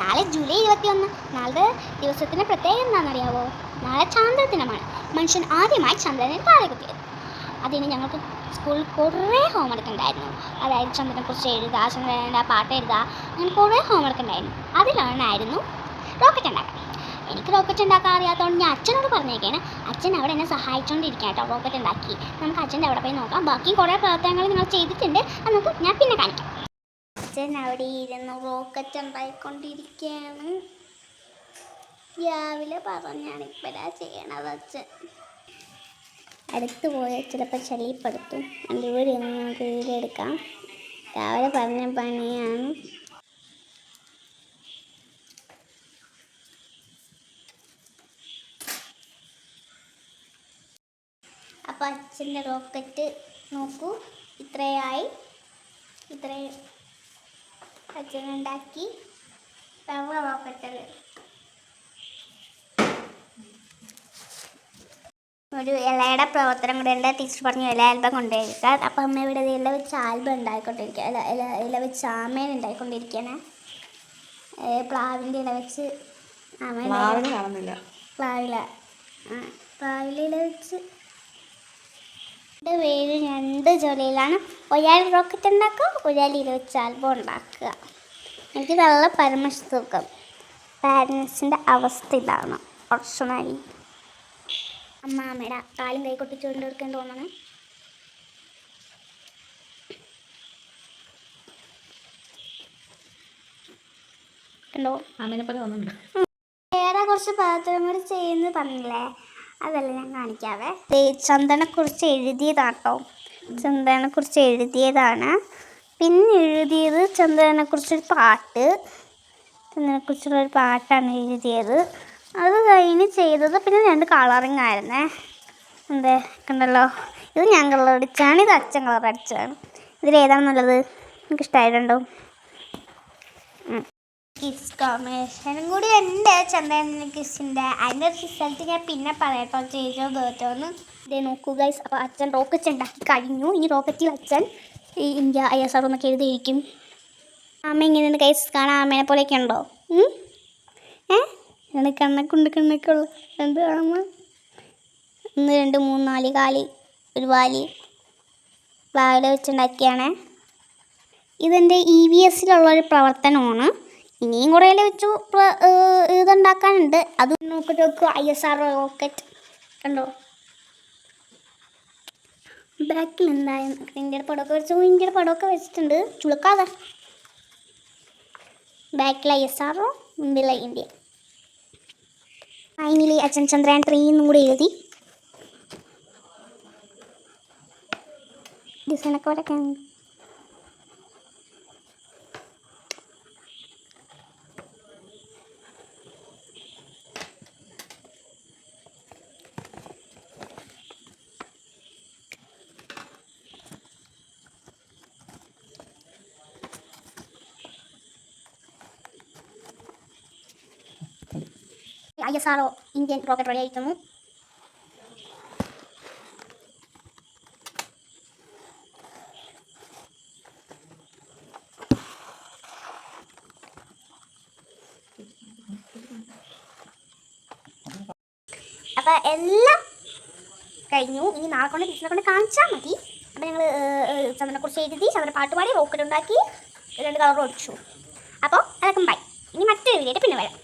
നാളെ ജൂലൈ ഇരുപത്തിയൊന്ന്. നാളെ ദിവസത്തിന്റെ പ്രത്യേകത എന്താണെന്നറിയാവോ? നാളെ ചാന്ദ്രദിനമാണ് മനുഷ്യൻ ആദ്യമായി ചന്ദ്രനെ താഴെ കുത്തിയത് അതിന് ഞങ്ങൾക്ക് സ്കൂളിൽ കുറേ ഹോംവർക്ക് ഉണ്ടായിരുന്നു. അതായത് ചന്ദ്രനെക്കുറിച്ച് എഴുതുക ചന്ദ്രന്റെ പാട്ട് എഴുതുക അങ്ങനെ കുറേ ഹോംവർക്ക് ഉണ്ടായിരുന്നു. അതിലൊന്നായിരുന്നു റോക്കറ്റ് ഉണ്ടാക്കാൻ. എനിക്ക് റോക്കറ്റ് ഉണ്ടാക്കാൻ അറിയാത്തതുകൊണ്ട് ഞാൻ അച്ഛനോട് പറഞ്ഞേക്കാണ് അച്ഛൻ അവിടെ എന്നെ സഹായിച്ചുകൊണ്ടിരിക്കുക കേട്ടോ റോക്കറ്റ് ഉണ്ടാക്കി. നമുക്ക് അച്ഛന്റെ അവിടെ പോയി നോക്കാം. ബാക്കി കുറേ പ്രവർത്തനങ്ങൾ നിങ്ങൾ ചെയ്തിട്ടുണ്ട്. അത് നമുക്ക് ഞാൻ പിന്നെ കാണിക്കാം. അച്ഛൻ അവിടെ ഇരുന്ന് റോക്കറ്റ് ഉണ്ടായിക്കൊണ്ടിരിക്കുകയാണ്. രാവിലെ പറഞ്ഞാണ് ഇപ്പോഴാ ചെയ്യണത് അച്ഛൻ. അടുത്ത് പോയാൽ ചിലപ്പോൾ ശല്യപ്പെടുത്തും. നിന്ന് നമുക്ക് വീടെടുക്കാം രാവിലെ പറഞ്ഞ പണിയാണ്. അപ്പോൾ അച്ഛന്റെ റോക്കറ്റ് നോക്കൂ. ഇത്രയായി. ഇത്രയും അച്ഛനുണ്ടാക്കി വെള്ള റോക്കറ്റല്ലേ ഒരു ഇലയുടെ പ്രവർത്തനം കൂടെ ഉണ്ട്. ടീച്ചർ പറഞ്ഞു ഇല ആൽബം കൊണ്ടുപോയിരിക്കാം അപ്പം അമ്മ ഇവിടെ ഇല വെച്ച് ആൽബം ഉണ്ടായിക്കൊണ്ടിരിക്കുക. ഇല ഇല ഇല വെച്ച് ആമേൻ ഉണ്ടായിക്കൊണ്ടിരിക്കുകയാണ്. പ്ലാവിന്റെ ഇല വെച്ച് ആമേൻ കാണുന്നില്ല. പ്ലാവില. പ്ലാവിലെ ഇല വെച്ച് വേര് പേര് രണ്ട് ജോലിയിലാണ്? ഒരാൾ റോക്കറ്റ് ഉണ്ടാക്കുക ഒരാൾ ആൽബം ഉണ്ടാക്കുക. എനിക്ക് നല്ല പരമസുഖം പാരൻസിന്റെ അവസ്ഥ ഇതാണ്. ഓപ്ഷണലി അമ്മാമ്മയുടെ കാലും കൈ കൊട്ടിച്ചുകൊണ്ട് എടുക്കാൻ തോന്നണേ. കണ്ടോ? അമ്മേനെ പോലെ തോന്നുന്നുണ്ട്. വേറെ കുറച്ച് പാത്രം കൂടി ചെയ്യുന്നു പറഞ്ഞില്ലേ? അതല്ല ഞാൻ കാണിക്കാവേ. ചന്ദനെക്കുറിച്ച് എഴുതിയതാട്ടോ. ചന്ദനെക്കുറിച്ച് എഴുതിയതാണ്. പിന്നെ എഴുതിയത് ചന്ദ്രനെക്കുറിച്ചൊരു പാട്ട്. ചന്ദ്രനെക്കുറിച്ചുള്ള ഒരു പാട്ടാണ് എഴുതിയത്. അത് കഴിഞ്ഞ് ചെയ്തത് പിന്നെ രണ്ട് കളറിങ് ആയിരുന്നേ. എന്തേ കണ്ടല്ലോ? ഇത് ഞാൻ കളർ അടിച്ചാണ് ഇത് അച്ഛൻ കളർ അടിച്ചതാണ്. ഇതിലേതാണ് നല്ലത് എനിക്ക് ഇഷ്ടമായിട്ടുണ്ടോ കിസ് കോമ്പിനേഷനും കൂടി ഉണ്ട്. ചന്ദ്രൻ കിസിന്റെ അതിന്റെ റിസൾട്ട് ഞാൻ പിന്നെ പറയട്ടോ. ചേച്ചോ തോറ്റോന്ന് ഇതേ നോക്കൂ ഗൈസ് അപ്പോൾ അച്ഛൻ റോക്കറ്റ് ഉണ്ടാക്കി കഴിഞ്ഞു. ഇനി റോക്കറ്റിൽ അച്ഛൻ ഈ ഇന്ത്യ ഐ എസ് ആർ എന്നൊക്കെ എഴുതിയിരിക്കും. അമ്മ ഇങ്ങനെയാണ് ഗൈസ് കാണാൻ അമ്മേനെ പോലെയൊക്കെ ഉണ്ടോ? ഏ? ഇങ്ങനെ കണ്ണൊക്കെ കണ്ണൊക്കെ ഉള്ളു. എന്ത് കാണുമ്പോൾ ഒന്ന് രണ്ട് മൂന്ന് നാല് കാൽ ഒരു വാൽ. പ്ലാവില വെച്ചുണ്ടാക്കിയാണ്. ഇതെന്റെ ഇ വി എസിലുള്ളൊരു പ്രവർത്തനമാണ്. ഇനിയും കുറേ വെച്ചു ഇതുണ്ടാക്കാനുണ്ട്. അത് നോക്കിട്ട് നോക്കുക ഐ എസ് ആർ റോക്കറ്റ് കണ്ടോ? ബാക്കിൽ എന്തായാലും ഇന്ത്യയുടെ പടമൊക്കെ വെച്ചു ഇന്ത്യയുടെ പടമൊക്കെ വെച്ചിട്ടുണ്ട് ചുളുക്കാതെ. ബാക്കിൽ ഐ എസ് ആറോ മുമ്പിലെ ഇന്ത്യ. ഫൈനലി അച്ഛൻ ചന്ദ്രയാൻ ത്രീ എന്നും കൂടി എഴുതി. ഡിസൈനൊക്കെ വരയ്ക്കാൻ I S R Indian rocket ready ആയിരിക്കുന്നു. അപ്പോൾ എല്ലാം കഴിഞ്ഞു. ഇനി നാളെ കൊണ്ട് ടീച്ചറെ കൊണ്ട് കാണിച്ചാൽ മതി. അപ്പോൾ ഞങ്ങൾ ചന്ദ്രനെക്കുറിച്ച് എഴുതി ചന്ദ്രൻ പാട്ട് പാടി റോക്കറ്റ് ഉണ്ടാക്കി രണ്ട് കളർ ഒടിച്ചു അപ്പോൾ അതൊക്കെ ബൈ ഇനി മറ്റൊരു വീഡിയോ പിന്നെ വരാം.